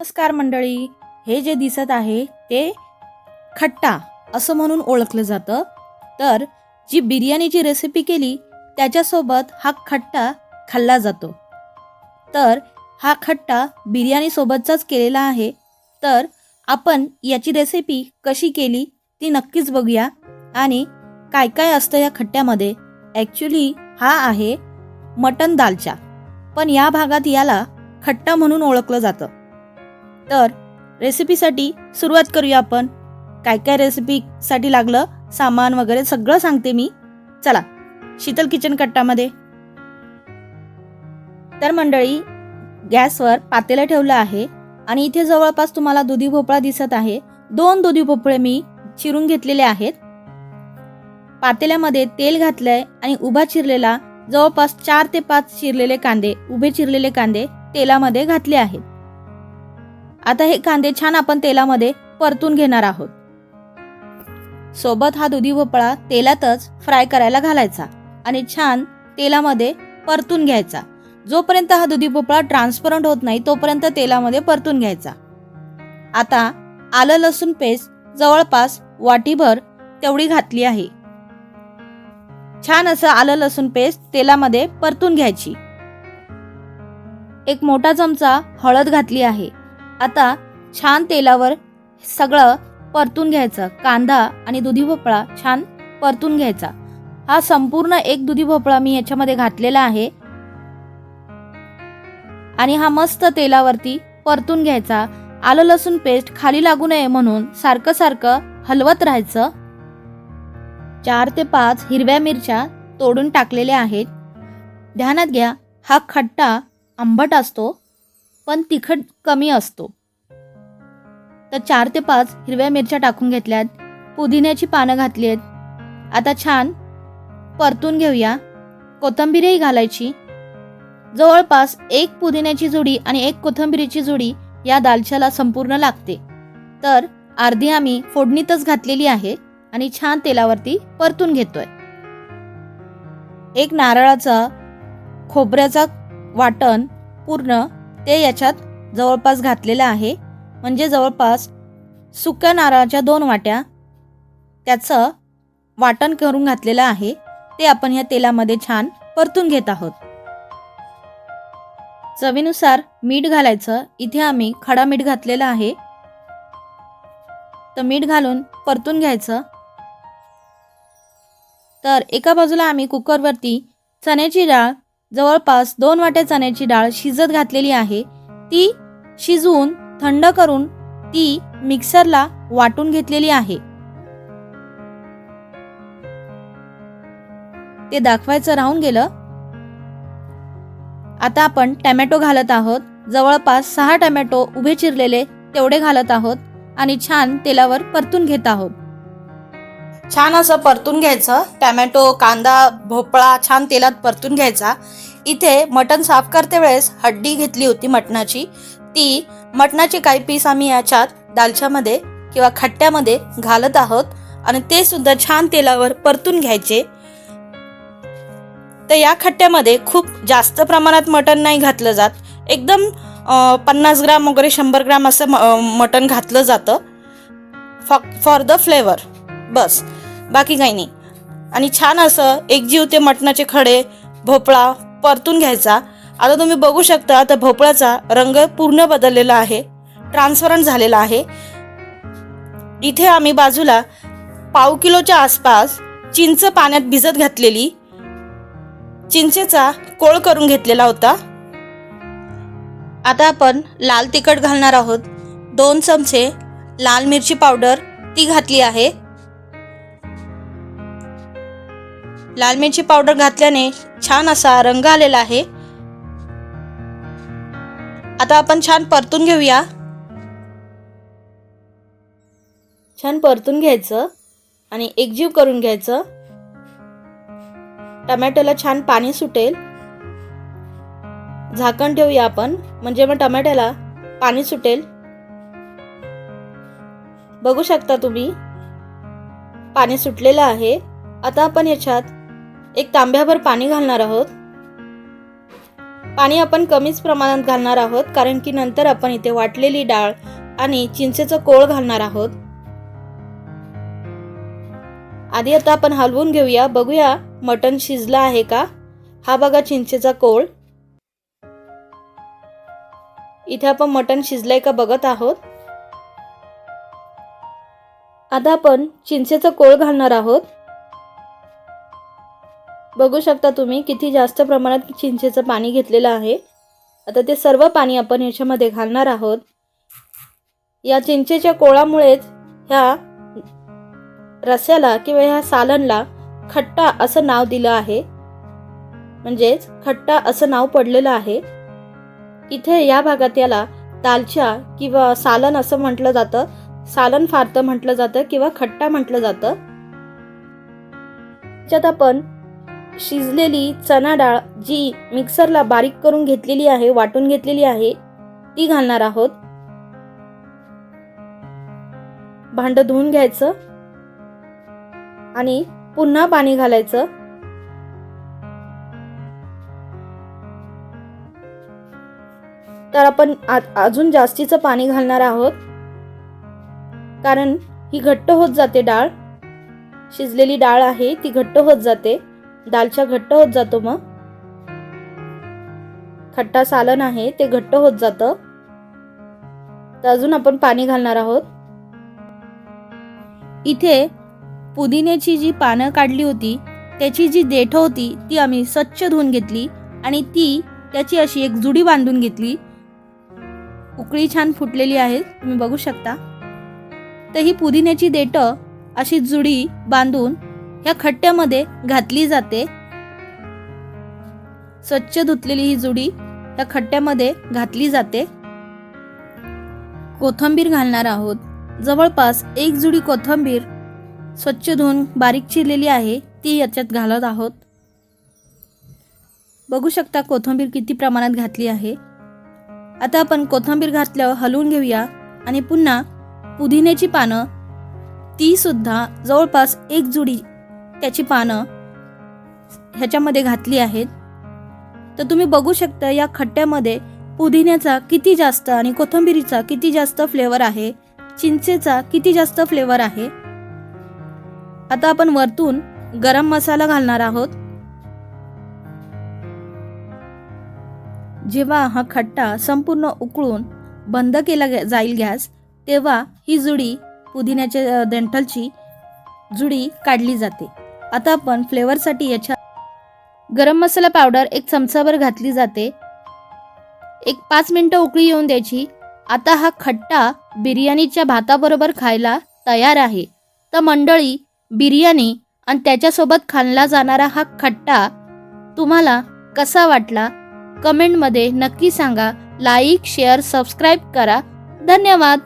नमस्कार मंडळी. हे जे दिसत आहे ते खट्टा असं म्हणून ओळखलं जातं. तर जी बिर्याणीची रेसिपी केली त्याच्यासोबत हा खट्टा खाल्ला जातो. तर हा खट्टा बिर्याणीसोबतचाच केलेला आहे. तर आपण याची रेसिपी कशी केली ती नक्कीच बघूया. आणि काय काय असतं या खट्ट्यामध्ये? ॲक्च्युली हा आहे मटन दालचा. पण या भागात याला खट्टा म्हणून ओळखलं जातं. तर रेसिपीसाठी सुरुवात करूया आपण. काय काय रेसिपीसाठी लागलं सामान वगैरे सगळं सांगते मी. चला शीतल किचन कट्टामध्ये. तर मंडळी गॅसवर पातेलं ठेवलं आहे आणि इथे जवळपास तुम्हाला दुधी भोपळा दिसत आहे. दोन दुधी भोपळे मी चिरून घेतलेले आहेत. पातेल्यामध्ये तेल घातलंय आणि उभा चिरलेला जवळपास चार ते पाच चिरलेले कांदे उभे चिरलेले कांदे तेलामध्ये घातले आहेत. आता हे कांदे छान आपण तेलामध्ये परतून घेणार आहोत. सोबत हा दुधी भोपळा तेलातच फ्राय करायला घालायचा आणि छान तेलामध्ये परतून घ्यायचा. जोपर्यंत हा दुधी भोपळा ट्रान्सपरंट होत नाही तोपर्यंत तेलामध्ये परतून घ्यायचा. आता आलं लसूण पेस्ट जवळपास वाटीभर तेवढी घातली आहे. छान असं आलं लसूण पेस्ट तेलामध्ये परतून घ्यायची. एक मोठा चमचा हळद घातली आहे. आता छान तेलावर सगळं परतून घ्यायचं. कांदा आणि दुधी भोपळा छान परतून घ्यायचा. हा संपूर्ण एक दुधी भोपळा मी याच्यामध्ये घातलेला आहे. आणि हा मस्त तेलावरती परतून घ्यायचा. आलं लसूण पेस्ट खाली लागू नये म्हणून सारखं सारखं हलवत राहायचं. चार ते पाच हिरव्या मिरच्या तोडून टाकलेल्या आहेत. ध्यानात घ्या हा खट्टा आंबट असतो. पण तिखट कमी असतो. तर चार ते पाच हिरव्या मिरच्या टाकून घेतल्यात. पुदिन्याची पानं घातली आहेत आता छान परतून घेऊया. कोथंबीरही घालायची. जवळपास एक पुदिन्याची जोडी आणि एक कोथंबीरीची जोडी या दालच्याला संपूर्ण लागते. तर अर्धी आम्ही फोडणीतच घातलेली आहे आणि छान तेलावरती परतून घेतोय. एक नारळाचा खोबऱ्याचा वाटण पूर्ण ते याच्यात जवळपास घातलेलं आहे. म्हणजे जवळपास सुक्या नारळाच्या दोन वाट्या त्याचं वाटण करून घातलेलं आहे. ते आपण या तेलामध्ये छान परतून घेत आहोत. चवीनुसार मीठ घालायचं. इथे आम्ही खडा मीठ घातलेलं आहे. तर मीठ घालून परतून घ्यायचं. तर एका बाजूला आम्ही कुकरवरती चण्याची डाळ जवळपास दोन वाट्या चण्याची डाळ शिजत घातलेली आहे ती शिजवून थंड करून ती मिक्सरला वाटून घेतलेली आहे. ते दाखवायचं राहून गेलं. आता आपण टॅमॅटो घालत आहोत. जवळपास सहा टॅमॅटो उभे चिरलेले तेवढे घालत आहोत आणि छान तेलावर परतून घेत आहोत. छान असं परतून घ्यायचं. टॅमॅटो कांदा भोपळा छान तेलात परतून घ्यायचा. इथे मटण साफ करते वेळेस हड्डी घेतली होती मटणाची. ती मटणाची काही पीस आम्ही याच्यात दालच्यामध्ये किंवा खट्ट्यामध्ये घालत आहोत आणि ते सुद्धा छान तेलावर परतून घ्यायचे. तर या खट्ट्यामध्ये खूप जास्त प्रमाणात मटण नाही घातलं जात. एकदम पन्नास ग्राम वगैरे शंभर ग्राम असं म- मटण घातलं जातं. For for the flavour. बस. बाकी काही नाही. आणि छान असं एकजीव ते मटणाचे खडे भोपळा परतून घ्यायचा. आता तुम्ही बघू शकता तर भोपळ्याचा रंग पूर्ण बदललेला आहे. ट्रान्सफरंट झालेला आहे. इथे आम्ही बाजूला पाव किलोच्या आसपास चिंच पाण्यात भिजत घातलेली. चिंचेचा कोळ करून घेतलेला होता. आता आपण लाल तिखट घालणार आहोत. दोन चमचे लाल मिरची पावडर ती घातली आहे. लाल मिरची पावडर घातल्याने छान असा रंग आलेला आहे. आता आपण छान परतून घेऊया. छान परतून घ्यायचं आणि एकजीव करून घ्यायचं. टमॅटोला छान पाणी सुटेल. झाकण ठेवूया आपण म्हणजे मग टमॅटोला पाणी सुटेल. बघू शकता तुम्ही पाणी सुटलेलं आहे. आता आपण याच्यात एक तांब्याभर पाणी घालणार आहोत. पाणी आपण कमीच प्रमाणात घालणार आहोत कारण की नंतर आपण इथे वाटलेली डाळ आणि चिंचेचं कोळ घालणार आहोत. आधी आता आपण हलवून घेऊया. बघूया मटण शिजलं आहे का? हा बघा चिंचेचा कोळ. इथे आपण मटण शिजलंय का बघत आहोत. आता आपण चिंचेचा कोळ घालणार आहोत. बघू शकता तुम्ही किती जास्त प्रमाणात चिंचेचं पाणी घेतलेलं आहे. आता ते सर्व पाणी आपण याच्यामध्ये घालणार आहोत. या चिंचेच्या कोळामुळेच ह्या रस्याला किंवा ह्या सालनला खट्टा असं नाव दिलं आहे. म्हणजेच खट्टा असं नाव पडलेलं आहे. इथे या भागात याला दालच्या किंवा सालन असं म्हटलं जातं. सालन फारतं म्हटलं जातं किंवा खट्टा म्हटलं जातं. त्याच्यात आपण शिजलेली चणा डाळ जी मिक्सरला बारीक करून घेतलेली आहे वाटून घेतलेली आहे ती घालणार आहोत. भांड धुवून घ्यायचं आणि पुन्हा पाणी घालायचं. तर आपण अजून जास्तीचं पाणी घालणार आहोत. कारण ही घट्ट होत जाते डाळ. शिजलेली डाळ आहे ती घट्ट होत जाते. दालचा घट्ट होत जातो मग. खट्टा सालन आहे ते घट्ट होत जातं. तर अजून आपण पाणी घालणार आहोत. इथे पुदिन्याची जी पानं काढली होती त्याची जी देठ होती ती आम्ही स्वच्छ धुवून घेतली आणि ती त्याची अशी एक जुडी बांधून घेतली. उकळी छान फुटलेली आहे तुम्ही बघू शकता. तर ही पुदिन्याची देठ अशी जुडी बांधून या खट्ट्यामध्ये घातली जाते. स्वच्छ धुतलेली ही जुडी या खट्ट्यामध्ये घातली जाते. कोथंबीर घालणार आहोत. जवळपास एक जुडी कोथंबीर स्वच्छ धुवून बारीक चिरलेली आहे ती याच्यात घालत आहोत. बघू शकता कोथंबीर किती प्रमाणात घातली आहे. आता आपण कोथंबीर घातल्यावर हलवून घेऊया आणि पुन्हा पुदिन्याची पानं. ती सुद्धा जवळपास एक जुडी त्याची पानं ह्याच्यामध्ये घातली आहेत. तर तुम्ही बघू शकता या खट्ट्यामध्ये पुदिन्याचा किती जास्त आणि कोथिंबिरीचा किती जास्त फ्लेवर आहे. चिंचेचा किती जास्त फ्लेवर आहे. आता आपण वरतून गरम मसाला घालणार आहोत. जेव्हा हा खट्टा संपूर्ण उकळून बंद केला जाईल गॅस तेव्हा ही जुडी पुदिन्याच्या अ, देंठलची जुडी काढली जाते. आता आपण फ्लेवरसाठी याच्या गरम मसाला पावडर एक चमचाभर घातली जाते. एक पाच मिनटं उकळी येऊन द्यायची. आता हा खट्टा बिर्याणीच्या भाताबरोबर खायला तयार आहे. तर मंडळी बिर्याणी आणि त्याच्यासोबत खाल्ला जाणारा हा खट्टा तुम्हाला कसा वाटला? कमेंटमध्ये नक्की सांगा. लाईक शेअर सबस्क्राईब करा. धन्यवाद.